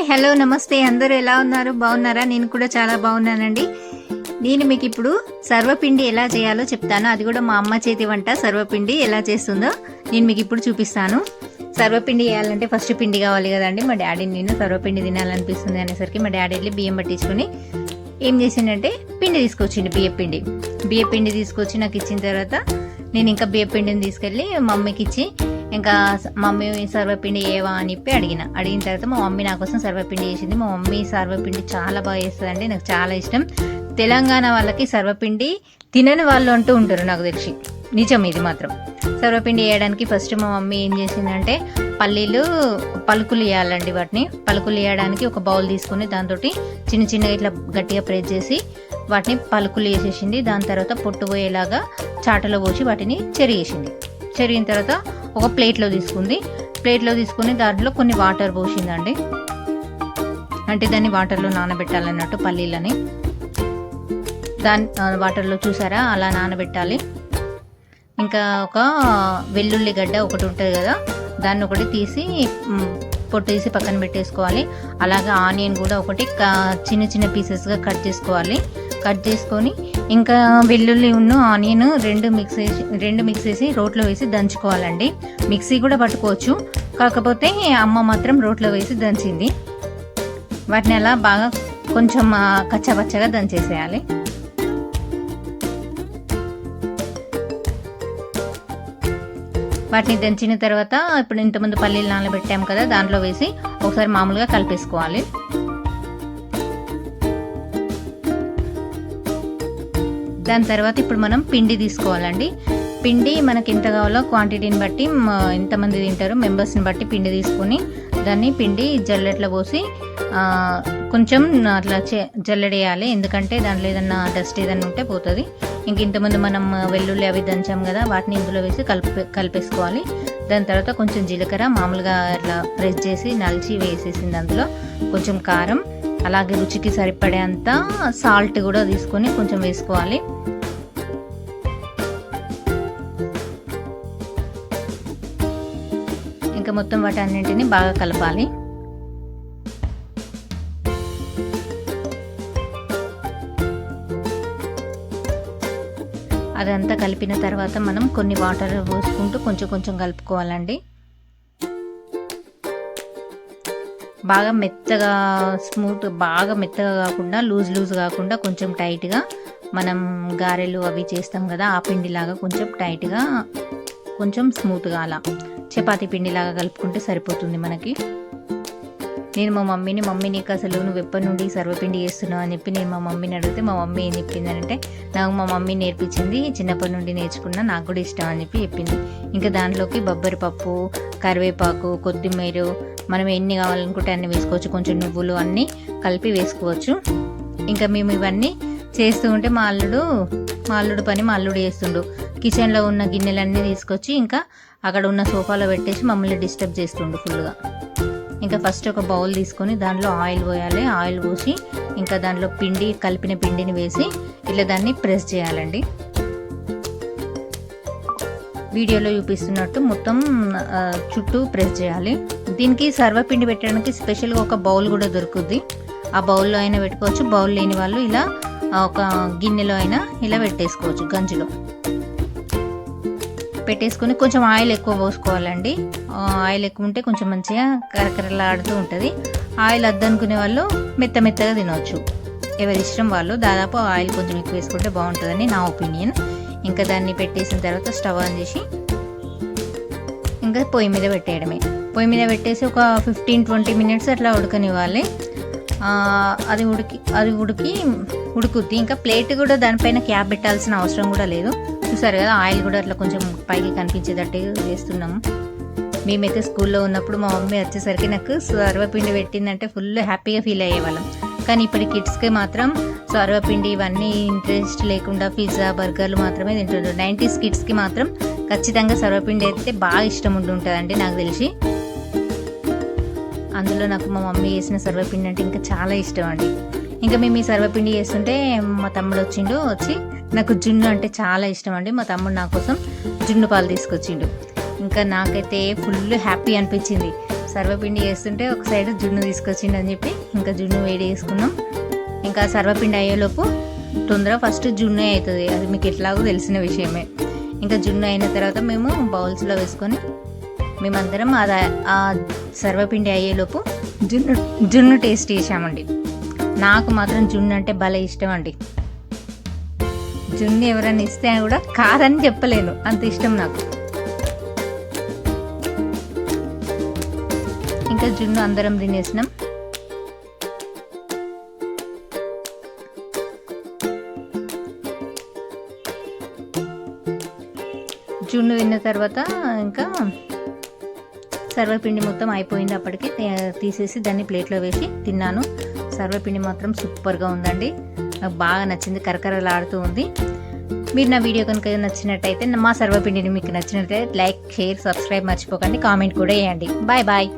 Hi hello నమస్తే. అందరూ ఎలా ఉన్నారు? బాగున్నారా? నేను కూడా చాలా బాగున్నానండి. నేను మీకు ఇప్పుడు సర్వపిండి ఎలా చేయాలో చెప్తాను. అది కూడా మా అమ్మ చేతి వంట సర్వపిండి ఎలా చేస్తుందో నేను మీకు ఇప్పుడు చూపిస్తాను. సర్వపిండి చేయాలంటే ఫస్ట్ పిండి కావాలి కదండి. మా డాడీని నేను సర్వపిండి తినాలనిపిస్తుంది అనేసరికి మా డాడీ వెళ్ళి బియ్యం పట్టించుకొని ఏం చేసిండంటే పిండి తీసుకొచ్చిండు బియ్య పిండి. బియ్య పిండి తీసుకొచ్చి నాకు ఇచ్చిన తర్వాత నేను ఇంకా బియ్య పిండిని తీసుకెళ్ళి అమ్మకి ఇచ్చి ఇంకా మమ్మీ సర్వపిండి ఏవా అని చెప్పి అడిగిన. అడిగిన తర్వాత మా మమ్మీ నా కోసం సర్వపిండి చేసింది. మా మమ్మీ సర్వపిండి చాలా బాగా చేస్తుందండి. నాకు చాలా ఇష్టం. తెలంగాణ వాళ్ళకి సర్వపిండి తినని వాళ్ళు అంటూ ఉంటారు నాకు తెలిసి. నిజం ఇది మాత్రం. సర్వపిండి వేయడానికి ఫస్ట్ మా మమ్మీ ఏం చేసిందంటే పల్లీలు పలుకులు వేయాలండి వాటిని. పలుకులు వేయడానికి ఒక బౌల్ తీసుకుని దాంతో చిన్న చిన్నగా ఇట్లా గట్టిగా ప్రెస్ చేసి వాటిని పలుకులు వేసేసింది. దాని తర్వాత పొట్టు పోయేలాగా చాటలో పోసి వాటిని చెరిగేసింది. చెరిగిన తర్వాత ఒక ప్లేట్లో తీసుకుంది. ప్లేట్లో తీసుకుని దాంట్లో కొన్ని వాటర్ పోసిందండి. అంటే దాన్ని వాటర్లో నానబెట్టాలన్నట్టు పల్లీలని. దాని వాటర్లో చూసారా? అలా నానబెట్టాలి. ఇంకా ఒక వెల్లుల్లి గడ్డ ఒకటి ఉంటుంది కదా దాన్ని ఒకటి తీసి పొట్టు తీసి పక్కన పెట్టేసుకోవాలి. అలాగే ఆనియన్ కూడా ఒకటి చిన్న చిన్న పీసెస్గా కట్ చేసుకోవాలి. కట్ చేసుకొని ఇంకా వెల్లుల్లి ఉన్న ఆనియన్ రెండు మిక్స్ చేసి రెండు మిక్స్ చేసి రోట్లో వేసి దంచుకోవాలండి. మిక్సీ కూడా పట్టుకోవచ్చు. కాకపోతే అమ్మ మాత్రం రోట్లో వేసి దంచింది. వాటిని అలా బాగా కొంచెం కచ్చపచ్చగా దంచేసేయాలి. వాటిని దంచిన తర్వాత ఇప్పుడు ఇంతకుముందు పల్లీలు నానబెట్టాము కదా దాంట్లో వేసి ఒకసారి మామూలుగా కలిపేసుకోవాలి. దాని తర్వాత ఇప్పుడు మనం పిండి తీసుకోవాలండి. పిండి మనకి ఎంత కావాలో క్వాంటిటీని బట్టి ఎంతమంది తింటారు మెంబర్స్ని బట్టి పిండి తీసుకొని దాన్ని పిండి జల్లెట్లో పోసి కొంచెం అట్లా చే- జల్లెడేయాలి. ఎందుకంటే దాంట్లో ఏదన్నా డస్ట్ ఏదన్నా ఉంటే పోతుంది. ఇంక ఇంతమంది మనం వెల్లుల్లి అవి దంచాం కదా వాటిని ఇందులో వేసి కలిపి కలిపేసుకోవాలి. దాని తర్వాత కొంచెం జీలకర్ర మామూలుగా అట్లా ప్రెస్ చేసి నలిచి వేసేసింది అందులో కొంచెం కారం అలాగే రుచికి సరిపడేంత సాల్ట్ కూడా తీసుకొని కొంచెం వేసుకోవాలి. ఇంకా మొత్తం వాటి అన్నింటిని బాగా కలపాలి. అదంతా కలిపిన తర్వాత మనం కొన్ని వాటర్ పోసుకుంటూ కొంచెం కొంచెం కలుపుకోవాలండి. బాగా మెత్తగా స్మూత్ బాగా మెత్తగా కాకుండా లూజ్ లూజ్ కాకుండా కొంచెం టైట్గా మనం గారెలు అవి చేస్తాం కదా ఆ పిండిలాగా కొంచెం టైట్గా కొంచెం స్మూత్గా అలా. చపాతీ పిండిలాగా కలుపుకుంటే సరిపోతుంది మనకి. నేను మా మమ్మీని మమ్మీ నీకు అసలు నువ్వు ఎప్పటి నుండి సర్వపిండి చేస్తున్నావు అని చెప్పి నేను మా మమ్మీని అడిగితే మా మమ్మీ ఏం చెప్పిందంటే నాకు మా మమ్మీ నేర్పించింది చిన్నప్పటి నుండి నేర్చుకున్నా నాకు కూడా ఇష్టం అని చెప్పి చెప్పింది. ఇంకా దాంట్లోకి బొబ్బరి పప్పు కరివేపాకు కొత్తిమీర మనం ఎన్ని కావాలనుకుంటే అన్ని వేసుకోవచ్చు కొంచెం నువ్వులు అన్నీ కలిపి వేసుకోవచ్చు. ఇంకా మేము ఇవన్నీ చేస్తూ ఉంటే మా అల్లుడు మా అల్లుడు పని మా అల్లుడు చేస్తుండు. కిచెన్లో ఉన్న గిన్నెలన్నీ తీసుకొచ్చి ఇంకా అక్కడ ఉన్న సోఫాలో పెట్టేసి మమ్మల్ని డిస్టర్బ్ చేస్తుండు ఫుల్గా ఇంకా ఫస్ట్ ఒక బౌల్ తీసుకొని దాంట్లో ఆయిల్ పోయాలి. ఆయిల్ పోసి ఇంకా దాంట్లో పిండి కలిపిన పిండిని వేసి ఇట్లా దాన్ని ప్రెస్ చేయాలండి. వీడియోలో చూపిస్తున్నట్టు మొత్తం చుట్టూ ప్రెస్ చేయాలి. దీనికి సర్వపిండి పెట్టడానికి స్పెషల్గా ఒక బౌల్ కూడా దొరుకుద్ది. ఆ బౌల్లో అయినా పెట్టుకోవచ్చు. బౌల్ లేని వాళ్ళు ఇలా ఒక గిన్నెలో అయినా ఇలా పెట్టేసుకోవచ్చు గంజిలో. పెట్టేసుకొని కొంచెం ఆయిల్ ఎక్కువ పోసుకోవాలండి. ఆయిల్ ఎక్కువ ఉంటే కొంచెం మంచిగా కరకరలాడుతూ ఉంటుంది. ఆయిల్ వద్దనుకునే వాళ్ళు మెత్త మెత్తగా తినవచ్చు ఎవరి ఇష్టం వాళ్ళు దాదాపు ఆయిల్ కొంచెం ఎక్కువ వేసుకుంటే బాగుంటుందని నా ఒపీనియన్. ఇంకా దాన్ని పెట్టేసిన తర్వాత స్టవ్ ఆన్ చేసి ఇంకా పొయ్యి మీద పెట్టేయడమే. పొయ్యి మీద పెట్టేసి ఒక ఫిఫ్టీన్ ట్వంటీ మినిట్స్ అట్లా ఉడకనివ్వాలి. అది ఉడికి అది ఉడికి ఉడుకుద్ది. ఇంకా ప్లేట్ కూడా దానిపైన క్యాప్ పెట్టాల్సిన అవసరం కూడా లేదు. చూసారు కదా ఆయిల్ కూడా అట్లా కొంచెం పైకి కనిపించేటట్టు వేస్తున్నాము మేమైతే స్కూల్లో ఉన్నప్పుడు మా మమ్మీ వచ్చేసరికి నాకు సర్వపిండి పెట్టిందంటే ఫుల్ హ్యాపీగా ఫీల్ అయ్యేవాళ్ళం. కానీ ఇప్పటి కిడ్స్కి మాత్రం సర్వపిండి ఇవన్నీ ఇంట్రెస్ట్ లేకుండా పిజ్జా బర్గర్లు మాత్రమే తింటుంటారు నైంటీస్ కిడ్స్కి మాత్రం ఖచ్చితంగా సర్వపిండి అయితే బాగా ఇష్టం ఉండి ఉంటుందండి నాకు తెలిసి. అందులో నాకు మా మమ్మీ చేసిన సర్వపిండి అంటే ఇంకా చాలా ఇష్టం అండి. ఇంకా మేము ఈ సర్వపిండి చేస్తుంటే మా తమ్ముడు వచ్చిండు వచ్చి నాకు జున్ను అంటే చాలా ఇష్టం అండి. మా తమ్ముడు నా కోసం జున్ను పాలు తీసుకొచ్చిండు. ఇంకా నాకైతే ఫుల్ హ్యాపీ అనిపించింది. సర్వపిండి చేస్తుంటే ఒక సైడ్ జున్ను తీసుకొచ్చిండు అని చెప్పి ఇంకా జున్ను వేడి చేసుకున్నాం. ఇంకా సర్వపిండి అయ్యేలోపు తొందర ఫస్ట్ జున్ను అవుతుంది. అది మీకు ఎట్లాగో తెలిసిన విషయమే. ఇంకా జున్ను అయిన తర్వాత మేము బౌల్స్లో వేసుకొని మేమందరం అది సర్వపిండి అయ్యేలోపు జున్ను జున్ను టేస్ట్ చేసామండి నాకు మాత్రం జున్ను అంటే భలే ఇష్టం అండి జున్ను ఎవరైనా ఇస్తే కూడా కాదని చెప్పలేను. అంత ఇష్టం నాకు. ఇంకా జున్ను అందరం తినేసినాం. జున్ను తిన్న తర్వాత ఇంకా సర్వపిండి మొత్తం అయిపోయింది అప్పటికి. తీసేసి దాన్ని ప్లేట్లో వేసి తిన్నాను. సర్వపిండి మాత్రం సూపర్గా ఉందండి. నాకు బాగా నచ్చింది కరకరలాడుతూ ఉంది. మీరు నా వీడియో కనుక నచ్చినట్టయితే మా సర్వపిండిని మీకు నచ్చినట్టయితే లైక్ షేర్ సబ్స్క్రైబ్ మర్చిపోకండి. కామెంట్ కూడా వేయండి. Bye bye.